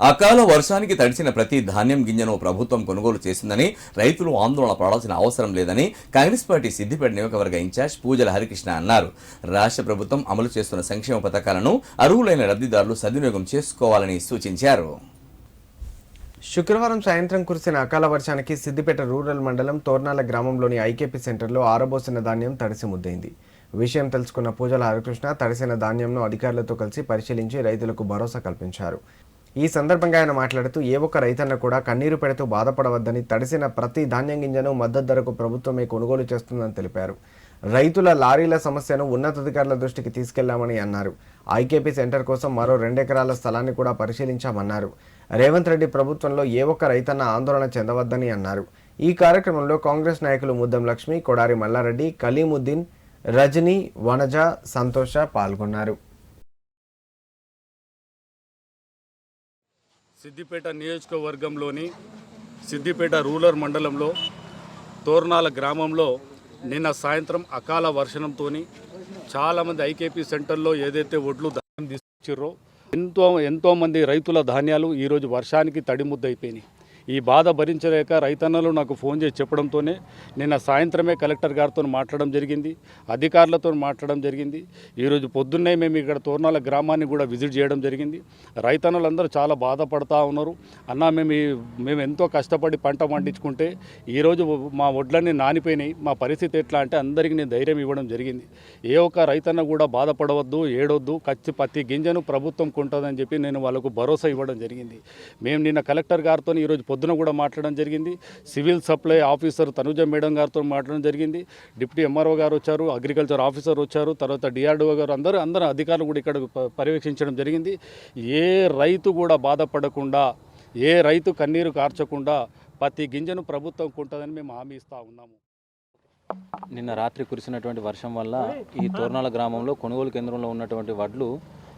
అకాల వర్షానికి తడిసిన ప్రతి ధాన్యం గింజను ప్రభుత్వం కొనుగోలు చేసిందని రైతులు ఆందోళన పడాల్సిన అవసరం లేదని కాంగ్రెస్ పార్టీ సిద్దిపేట నియోజకవర్గ ఇన్ఛార్జ్ పూజల హరికృష్ణ అన్నారు. రాష్ట్ర ప్రభుత్వం అమలు చేస్తున్న సంక్షేమ పథకాలను అర్హులైన లబ్ధిదారులు సద్వినియోగం చేసుకోవాలని సూచించారు. శుక్రవారం సాయంత్రం కురిసిన అకాల వర్షానికి సిద్దిపేట రూరల్ మండలం తోర్నాల గ్రామంలోని ఐకేపీ సెంటర్లో ఆరబోసిన ధాన్యం తడిసి ముద్దైంది. విషయం తెలుసుకున్న పూజల హరికృష్ణ తడిసిన ధాన్యంను అధికారులతో కలిసి పరిశీలించి రైతులకు భరోసా కల్పించారు. ఈ సందర్భంగా ఆయన మాట్లాడుతూ ఏ ఒక్క రైతన్న కూడా కన్నీరు పెడుతూ బాధపడవద్దని తడిసిన ప్రతి ధాన్యం గింజను మద్దతు ధరకు ప్రభుత్వమే కొనుగోలు చేస్తుందని తెలిపారు. రైతుల లారీల సమస్యను ఉన్నతాధికారుల దృష్టికి తీసుకెళ్ళామని అన్నారు. ఐకేపీ సెంటర్ కోసం మరో రెండెకరాల స్థలాన్ని కూడా పరిశీలించామన్నారు. రేవంత్ రెడ్డి ప్రభుత్వంలో ఏ ఒక్క రైతన్న ఆందోళన చెందవద్దని అన్నారు. ఈ కార్యక్రమంలో కాంగ్రెస్ నాయకులు ముద్దం లక్ష్మి కొడారి మల్లారెడ్డి కలీముద్దీన్ రజనీ వనజ సంతోష పాల్గొన్నారు. సిద్దిపేట నియోజకవర్గంలోని సిద్దిపేట రూరల్ మండలంలో తోర్నాల గ్రామంలో నిన్న సాయంత్రం అకాల వర్షణంతో చాలామంది ఐకేపీ సెంటర్లో ఏదైతే ఒడ్లు ధాన్యం తీసుకొచ్చిర్రో ఎంతో ఎంతోమంది రైతుల ధాన్యాలు ఈరోజు వర్షానికి తడిముద్దైపోయినాయి ఈ బాధ భరించలేక రైతన్నలు నాకు ఫోన్ చేసి చెప్పడంతోనే నిన్న సాయంత్రమే కలెక్టర్ గారితో మాట్లాడడం జరిగింది అధికారులతో మాట్లాడడం జరిగింది. ఈరోజు పొద్దున్నే మేము ఇక్కడ తోర్నాల గ్రామాన్ని కూడా విజిట్ చేయడం జరిగింది. రైతన్నలందరూ చాలా బాధపడతా ఉన్నారు. అన్న మేము మేము ఎంతో కష్టపడి పంట పండించుకుంటే ఈరోజు మా వడ్లన్నీ నానిపోయినాయి. మా పరిస్థితి ఎట్లా అంటే అందరికీ నేను ధైర్యం ఇవ్వడం జరిగింది. ఏ ఒక్క రైతన్న కూడా బాధపడవద్దు ఏడొద్దు కచ్చి పత్తి గింజను ప్రభుత్వం కొంటుందని చెప్పి నేను వాళ్ళకు భరోసా ఇవ్వడం జరిగింది. మేము నిన్న కలెక్టర్ గారితో ఈరోజు పొద్దున కూడా మాట్లాడడం జరిగింది. Civil supply officer Tanuja madam గారితో మాట్లాడడం జరిగింది. డిప్యూటీ ఎంఆర్ఓ గారు వచ్చారు అగ్రికల్చర్ ఆఫీసర్ వచ్చారు తర్వాత డిఆర్డిఓ గారు అందరూ అందరూ అధికారులు కూడా ఇక్కడ పర్యవేక్షించడం జరిగింది. ఏ రైతు కూడా బాధపడకుండా ఏ రైతు కన్నీరు కార్చకుండా ప్రతి గింజను ప్రభుత్వం కొంటుందని మేము హామీ ఇస్తూ ఉన్నాము. నిన్న రాత్రి కురిసినటువంటి వర్షం వల్ల ఈ తోర్నాల గ్రామంలో కొనుగోలు కేంద్రంలో ఉన్నటువంటి వడ్లు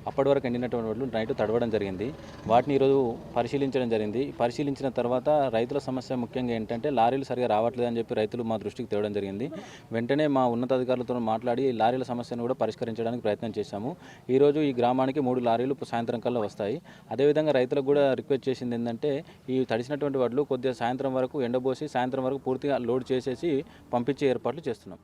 అప్పటి వరకు ఎండినటువంటి వడ్లు నైట్ తడవడం జరిగింది. వాటిని ఈరోజు పరిశీలించడం జరిగింది. పరిశీలించిన తర్వాత రైతుల సమస్య ముఖ్యంగా ఏంటంటే లారీలు సరిగా రావట్లేదు అని చెప్పి రైతులు మా దృష్టికి తేవడం జరిగింది. వెంటనే మా ఉన్నతాధికారులతో మాట్లాడి లారీల సమస్యను కూడా పరిష్కరించడానికి ప్రయత్నం చేశాము. ఈరోజు ఈ గ్రామానికి మూడు లారీలు సాయంత్రం కల్లా వస్తాయి. అదేవిధంగా రైతులకు కూడా రిక్వెస్ట్ చేసింది ఏంటంటే ఈ తడిసినటువంటి వడ్లు కొద్దిగా సాయంత్రం వరకు ఎండబోసి సాయంత్రం వరకు పూర్తిగా లోడ్ చేసేసి పంపించే ఏర్పాట్లు చేస్తున్నాం.